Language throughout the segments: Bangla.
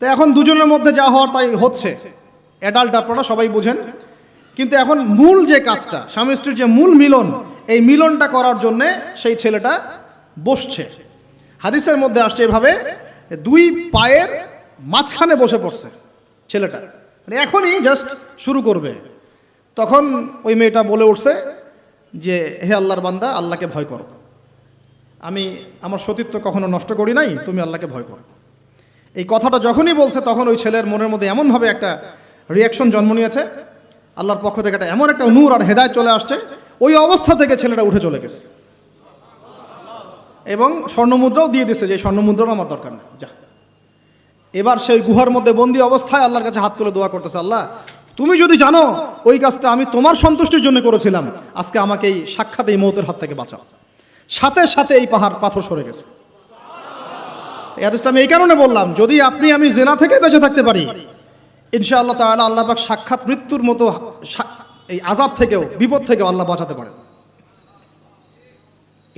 তো এখন দুজনের মধ্যে যা হওয়ার তাই হচ্ছে। অ্যাডাল্ট আপনারা সবাই বোঝেন। কিন্তু এখন মূল যে কাজটা, স্বামী স্ত্রীর যে মূল মিলন, এই মিলনটা করার জন্যে সেই ছেলেটা বসছে। হাদিসের মধ্যে আসছে এভাবে, দুই পায়ের মাঝখানে বসে পড়ছে ছেলেটা। মানে এখনই জাস্ট শুরু করবে। তখন ওই মেয়েটা বলে উঠছে যে, হে আল্লাহর বান্দা, আল্লাহকে ভয় করো। আমি, আমার সতীত্ব কখনো নষ্ট করি নাই, তুমি আল্লাহকে ভয় করো। এই কথাটা যখনই বলছে, তখন ওই ছেলের মনের মধ্যে এমনভাবে একটা রিয়াকশন জন্ম নিয়েছে। আল্লাহর পক্ষ থেকে একটা এমন একটা নূর আর হেদায় চলে আসছে, ওই অবস্থা থেকে ছেলেটা উঠে চলে গেছে। এবং স্বর্ণমুদ্রাও দিয়ে দিছে যে স্বর্ণমুদ্রাও আমার দরকার নেই, যা। এবার সেই গুহার মধ্যে বন্দি অবস্থায় আল্লাহর কাছে হাত তুলে দোয়া করতেছে, আল্লাহ, তুমি যদি জানো, ওই কাজটা আমি তোমার সন্তুষ্টির জন্য করেছিলাম, আজকে আমাকে এই সাক্ষাৎ এই মৌতের হাত থেকে বাঁচাও। সাথে সাথে এই পাহাড় পাথর সরে গেছে। এই হাদিসটা আমি এই কারণে বললাম, যদি আপনি আমি জেনা থেকে বেঁচে থাকতে পারি, ইনশাআল্লাহ তাআলা আল্লাহ পাক সাক্ষাৎ মৃত্যুর মতো এই আজাব থেকেও, বিপদ থেকেও আল্লাহ বাঁচাতে পারেন।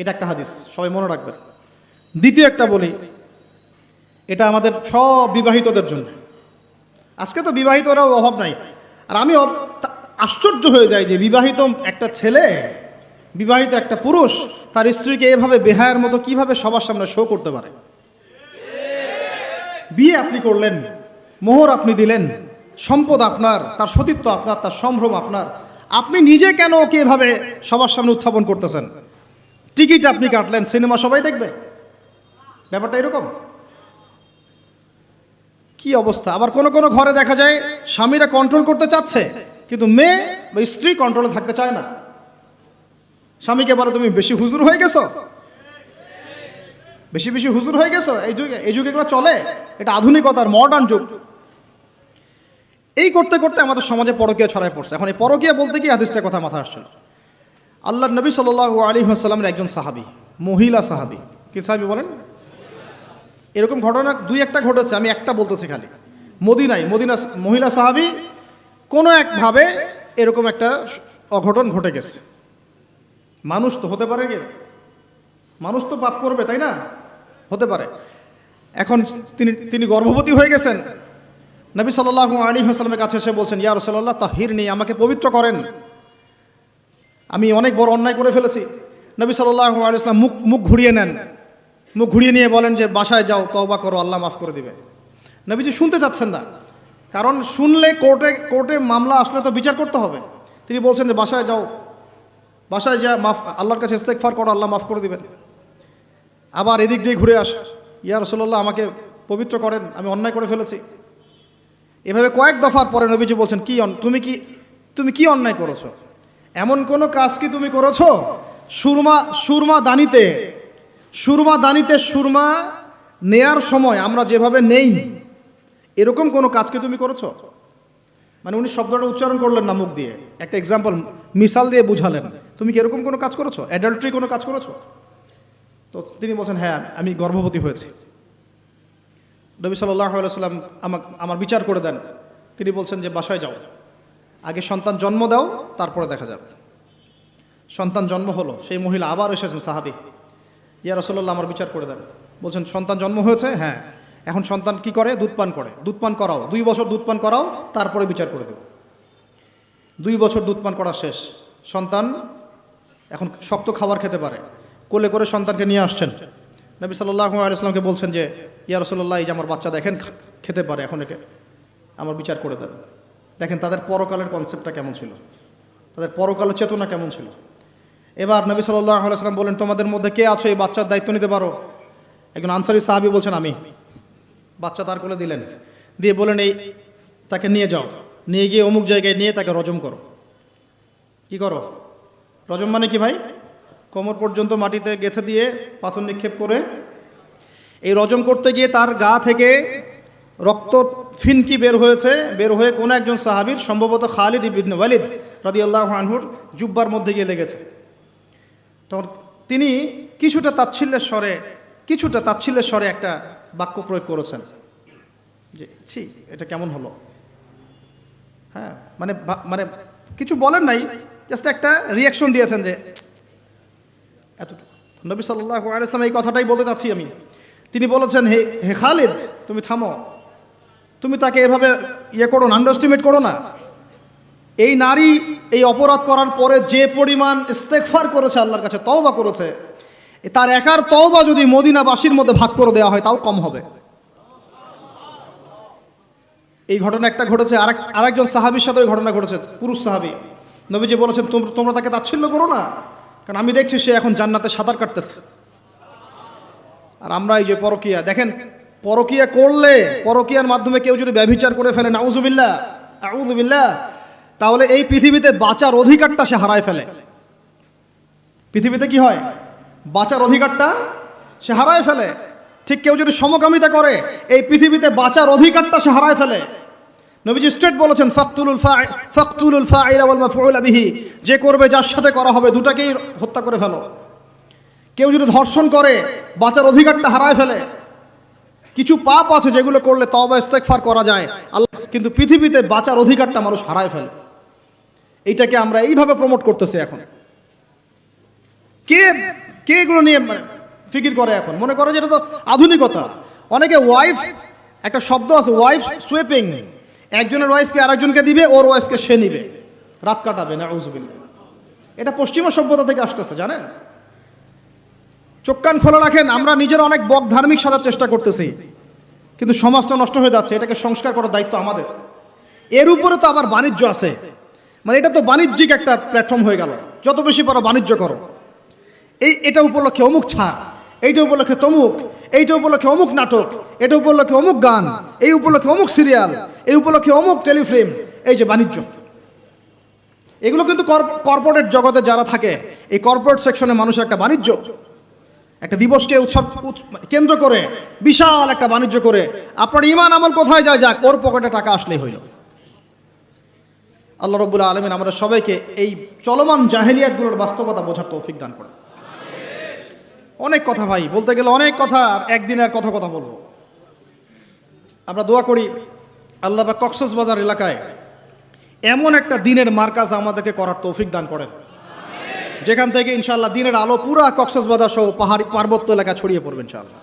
এটা একটা হাদিস, সবাই মনে রাখবেন। দ্বিতীয় একটা বলি, এটা আমাদের সব বিবাহিতদের জন্য। আজকে তো বিবাহিতরাও অভাব নাই। আর আমি আশ্চর্য হয়ে যাই যে বিবাহিত একটা ছেলে, বিবাহিত একটা পুরুষ, তার স্ত্রীকে এভাবে বেহায়ের মতো কীভাবে সবার সামনে শো করতে পারে? বিয়ে আপনি করলেন, মোহর আপনি দিলেন, সম্পদ আপনার, তার সতীত্ব আপনার, তার সম্ভ্রম আপনার, আপনি নিজে কেন ওকে এভাবে সবার সামনে উত্থাপন করতেছেন? টিকিট আপনি কাটলেন, সিনেমা সবাই দেখবে। ব্যাপারটা এরকম। কি অবস্থা? আবার কোন কোন ঘরে দেখা যায়, স্বামীরা কন্ট্রোল করতে চাচ্ছে, কিন্তু মেয়ে বা স্ত্রী কন্ট্রোলে থাকতে চায় না। স্বামীকে বলে, তুমি বেশি হুজুর হয়ে গেছো? বেশি বেশি হুজুর হয়ে গেছো? এই যুগে এই যুগে এগুলো চলে? এটা আধুনিকতার মডার্ন যুগ। এই করতে করতে আমাদের সমাজে পরকীয়া ছড়ায় পড়ছে। এখন এই পরকীয়া বলতে কি হাদিসটা কথা মাথা আসছে আল্লাহ নবী সাল আলী সাল্লামের একজন সাহাবি, মহিলা সাহাবি। কি সাহাবি বলেন? এরকম ঘটনা দুই একটা ঘটেছে, আমি একটা বলতেছি খালি। মদিনাই মদিনা মহিলা সাহাবি, কোনো একভাবে এরকম একটা অঘটন ঘটে গেছে। মানুষ তো হতে পারে কি? মানুষ তো পাপ করবে, তাই না? হতে পারে। এখন তিনি তিনি গর্ভবতী হয়ে গেছেন। নবী সাল্লাহ আলী হাসলামের কাছে এসে বলছেন, ইয়া রসল্লাহ তাহির নেই আমাকে পবিত্র করেন। আমি অনেক বড় অন্যায় করে ফেলেছি। নবী সাল্লাহ আলিয়াল্লাম মুখ মুখ ঘুরিয়ে নেন। মুখ ঘুরিয়ে নিয়ে বলেন যে, বাসায় যাও, তওবা করো, আল্লাহ মাফ করে দিবে। নবীজি শুনতে চাচ্ছেন না। কারণ শুনলে কোর্টে কোর্টে মামলা আসলে তো বিচার করতে হবে। তিনি বলছেন যে, বাসায় যাও, বাসায় যা, মাফ, আল্লাহর কাছে ইস্তেকফার করো, আল্লাহ মাফ করে দিবেন। আবার এদিক দিয়ে ঘুরে আস। ইয়া রসল্লাহ আমাকে পবিত্র করেন, আমি অন্যায় করে ফেলেছি। এভাবে কয়েক দফার পরে নবীজি বলছেন, কি তুমি কি তুমি কি অন্যায় করেছ? এমন কোনো কাজ কি তুমি করেছ? সুরমা সুরমা দানিতে সুরমা দানিতে সুরমা নেয়ার সময় আমরা যেভাবে নেই, এরকম কোনো কাজ কি তুমি করেছ? মানে উনি শব্দটা উচ্চারণ করলেন না মুখ দিয়ে। একটা এক্সাম্পল মিসাল দিয়ে বুঝালেন। তুমি কি এরকম কোনো কাজ করেছ? অ্যাডাল্ট্রি কোনো কাজ করেছ? তো তিনি বলছেন হ্যাঁ আমি গর্ভবতী হয়েছি। নবী সাল্লাহ সাল্লাম আমাকে, আমার বিচার করে দেন। তিনি বলছেন যে, বাসায় যাও। আগে সন্তান জন্ম দাও, তারপরে দেখা যাবে। সন্তান জন্ম হলো, সেই মহিলা আবার এসেছেন, সাহাবি। ইয়া রসল্লাহ আমার বিচার করে দেন। বলছেন, সন্তান জন্ম হয়েছে? হ্যাঁ। এখন সন্তান কি করে? দুধ পান করে। দুধ পান করাও। দুই বছর দুধ পান করাও, তারপরে বিচার করে দেব। দুই বছর দুধ পান করা শেষ। সন্তান এখন শক্ত খাবার খেতে পারে। কোলে করে সন্তানকে নিয়ে আসছেন। নবী সাল্লাহ আলাইসলামকে বলছেন যে, ইয়া রসল্লাহ এই যে আমার বাচ্চা দেখেন খেতে পারে, এখন একে আমার বিচার করে দেন। দেখেন, তাদের পরকালের কনসেপ্টটা কেমন ছিল? তাদের পরকালের চেতনা কেমন ছিল? এবার নবী সাল্লাহ আলাইসলাম বলেন, তোমাদের মধ্যে কে আছো? এই বাচ্চার দায়িত্ব নিতে পারো? একজন আনসারি সাহাবি বলছেন, আমি। বাচ্চা তার কোলে দিলেন। দিয়ে বলেন, এই, তাকে নিয়ে যাও। নিয়ে গিয়ে অমুক জায়গায় নিয়ে তাকে রজম করো। কি করো? রজম মানে কি ভাই? কোমর পর্যন্ত মাটিতে গেঁথে দিয়ে পাথর নিক্ষেপ করে এই রজম করতে গিয়ে তার গা থেকে রক্ত ফিনকি বের হয়েছে, বের হয়ে কোনো একজন সাহাবীর, সম্ভবত খালিদ ইবিন ওয়ালিদ রাদিয়াল্লাহু আনহুর জুব্বার মধ্যে গিয়ে লেগেছে। তখন তিনি কিছুটা তাচ্ছিল্যের স্বরে, কিছুটা তাচ্ছিল্যের স্বরে একটা বাক্য প্রয়োগ করেছেন। যে, ছি, এটা কেমন হলো? হ্যাঁ মানে মানে কিছু বলেন নাই জাস্ট একটা রিয়াকশন দিয়েছেন যে এতটুকু। নবী সাল্লাহ আলাইসলাম এই কথাটাই বলতে চাচ্ছি আমি। তিনি বলেছেন, হে হে খালিদ, তুমি থামো। তুমি তাকে এভাবে ইয়ে করো না আন্ডারস্টিমেট করো না। এই নারী এই অপরাধ করার পরে যে পরিমাণ ইস্তেকফার করেছে আল্লাহর কাছে, তওবা করেছে তার একার তওবা যদি মদিনাবাসীর মধ্যে ভাগ করে দেওয়া হয়, তাও কম হবে। এই ঘটনা একটা ঘটেছে, আরেক, আরেকজন সাহাবির সাথে ওই ঘটনা ঘটেছে, পুরুষ সাহাবি। নবীজি বলেছেন, তোম- তোমরা তাকে তাচ্ছিল্য করো না। কারণ আমি দেখছি সে এখন জান্নাতে সাঁতার কাটতেছে। আর আমরা এই যে পরকিয়া, দেখেন, পরকিয়া করলে, পরকিয়ার মাধ্যমে কেউ যদি ব্যভিচার করে ফেলে নাউজুবিল্লা আউজুবিল্লা তাহলে এই পৃথিবীতে বাঁচার অধিকারটা সে হারায় ফেলে। পৃথিবীতে কি হয়? বাঁচার অধিকারটা সে হারায় ফেলে। ঠিক কেউ যদি সমকামিতা করে, এই পৃথিবীতে বাঁচার অধিকারটা সে হারায় ফেলে। নবীজি স্ট্রেট বলেছেন, ফাকতুলুল ফাকতুলুল ফাইলা ওয়াল মাফউল বিহি। যে করবে, যার সাথে করা হবে, দুটাকেই হত্যা করে ফেলো। কেউ যদি ধর্ষণ করে, বাঁচার অধিকারটা হারায় ফেলে। কিছু পাপ আছে যেগুলো করলে তবা ইস্তেকফার করা যায়। আল্লাহ কিন্তু পৃথিবীতে বাঁচার অধিকারটা মানুষ হারায় ফেলে। এইটাকে আমরা এইভাবে প্রমোট করতেছি এখন। কে কে এগুলো নিয়ে মানে ফিকির করে এখন? মনে করে যে এটা তো আধুনিকতা। অনেকে ওয়াইফ একটা শব্দ আছে ওয়াইফ সুয়েপিং একজনের ওয়াইফকে আরেকজনকে দিবে, ওর ওয়াইফকে সে নিবে। রাত কাটাবে না উজবিল্লা এটা পশ্চিমা সভ্যতা থেকে আসতেছে, জানেন? চোখ কান খোলা রাখেন, আমরা নিজের অনেক বক ধার্মিক সাজার চেষ্টা করতেছি। কিন্তু সমাজটা নষ্ট হয়ে যাচ্ছে, এটাকে সংস্কার করার দায়িত্ব আমাদের। এর উপরে তো আবার বাণিজ্য আছে। মানে এটা তো বাণিজ্যিক একটা প্ল্যাটফর্ম হয়ে গেল। যত বেশি পারো বাণিজ্য করো। এই, এটা উপলক্ষে অমুক ছাড়। এইটা উপলক্ষে তমুক, এইটা উপলক্ষে অমুক নাটক, এটা উপলক্ষে অমুক গান, এই উপলক্ষে অমুক সিরিয়াল, এই উপলক্ষে অমুক টেলিফিল্ম, এই যে বাণিজ্য। এগুলো কিন্তু কর্পোরেট জগতে যারা থাকে, এই কর্পোরেট সেকশনে মানুষের একটা বাণিজ্য, একটা দিবসকে উৎসব কেন্দ্র করে, বিশাল একটা বাণিজ্য করে, আপনার ইমান আমল কোথায় যায় যাক, ওর পকেটে টাকা আসলেই হইল। আল্লাহ রব্বুল আলমিন আমরা সবাইকে এই চলমান জাহেলিয়াতগুলোর বাস্তবতা বোঝার তৌফিক দান করে অনেক কথা ভাই, বলতে গেলে অনেক কথা, আর একদিন আর কথা কথা বলব। আমরা দোয়া করি আল্লাহ বা কক্সস বাজার এলাকায় এমন একটা দিনের মার্কাজ আমাদেরকে করার তৌফিক দান করেন। যেখান থেকে ইনশাল্লাহ দিনের আলো পুরা কক্সস বাজার সহ পাহাড়ি পার্বত্য এলাকা ছড়িয়ে পড়বে ইনশাআল্লাহ।